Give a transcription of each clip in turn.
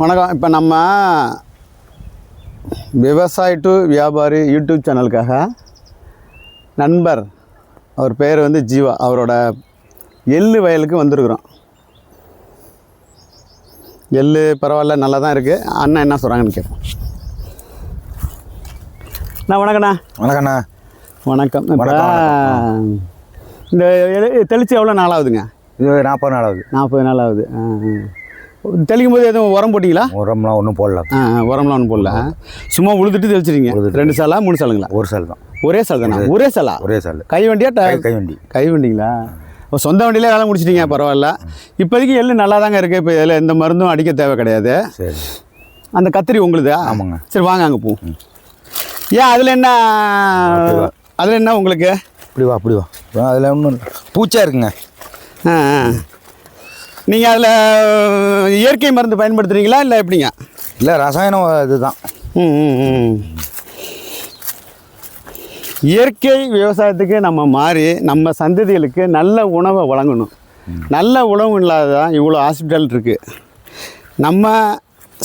வணக்கம். இப்போ நம்ம விவசாயி டு வியாபாரி யூடியூப் சேனலுக்காக நண்பர் அவர் பேர் வந்து ஜீவா. அவரோட எள்ளு வயலுக்கு வந்திருக்கிறோம். எள்ளு பரவாயில்ல நல்லா தான் இருக்குது அண்ணன் என்ன சொல்கிறாங்கன்னு கேட்போம். அண்ணா வணக்கண்ணா வணக்கண்ணா வணக்கம். இந்த தெளித்து எவ்வளோ நாள் ஆகுதுங்க இது நாற்பது நாள் ஆகுது நாற்பது நாள் ஆகுது ஆ. தெளிக்கும் போது எதுவும் உரம் போட்டிங்களா? உரம்லாம் ஒன்றும் போடல. உரம்லாம் ஒன்றும் போடல. சும்மா உழுதுட்டு தெளிச்சிருங்க. ரெண்டு சாலா மூணு சாலுங்களா? ஒரு சால் தான். ஒரே சால் தானே? ஒரே சாலா? ஒரே சால். கை வண்டியா கை வண்டி. கை வண்டிங்களா? இப்போ சொந்த வண்டியிலே வேலை முடிச்சிட்டீங்க பரவாயில்ல. இப்போதைக்கு எள்ளு நல்லா தாங்க இருக்குது இப்போ இதில் எந்த மருந்தும் அடிக்க தேவை கிடையாது. அந்த கத்திரி உங்களுதா? ஆமாங்க. சரி வாங்க அங்கே போ. ஏன் அதில் என்ன அதில் என்ன உங்களுக்கு? இப்படி வா அப்படி வா. அதில் ஒன்றும் பூச்சா இருக்குங்க. ஆ. நீங்கள் அதில் இயற்கை மருந்து பயன்படுத்துகிறீங்களா இல்லை எப்படிங்க? இல்லை ரசாயனம் இதுதான். இயற்கை விவசாயத்துக்கு நம்ம மாறி நம்ம சந்ததிகளுக்கு நல்ல உணவை வழங்கணும். நல்ல உணவு இல்லாததான் இவ்வளோ ஹாஸ்பிட்டல் இருக்குது நம்ம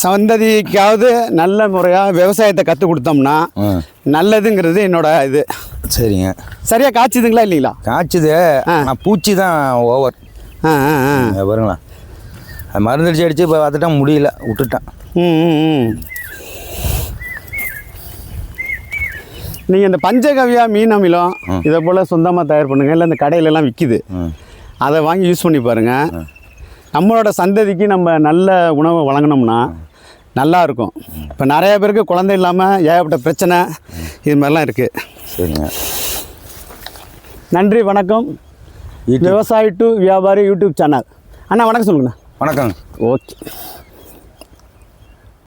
சந்ததிக்காவது நல்ல முறையாக விவசாயத்தை கற்றுக் கொடுத்தோம்னா நல்லதுங்கிறது என்னோட இது. சரிங்க. சரியாக காய்ச்சுதுங்களா இல்லைங்களா? காய்ச்சுது. ஆனால் பூச்சி தான் ஓவர். பாருங்களா. அது மருந்து அடிச்சு அடிச்சு இப்போ பார்த்துட்டா முடியல விட்டுட்டேன். ம் நீங்கள் இந்த பஞ்சகவ்யா மீன் அமிலம் இதை போல் சொந்தமாக தயார் பண்ணுங்க. இல்லை இந்த கடையிலலாம் விற்கிது அதை வாங்கி யூஸ் பண்ணி பாருங்கள் நம்மளோட சந்ததிக்கு நம்ம நல்ல உணவை வழங்கினோம்னா நல்லா இருக்கும். இப்போ நிறைய பேருக்கு குழந்தை இல்லாமல் ஏகப்பட்ட பிரச்சனை இது மாதிரிலாம் இருக்குது சரிங்க. நன்றி வணக்கம். விவசாயி டு வியாபாரி யூடியூப் சேனல். அண்ணா வணக்கம் சொல்லுங்கண்ணா. வணக்கங்க. ஓகே.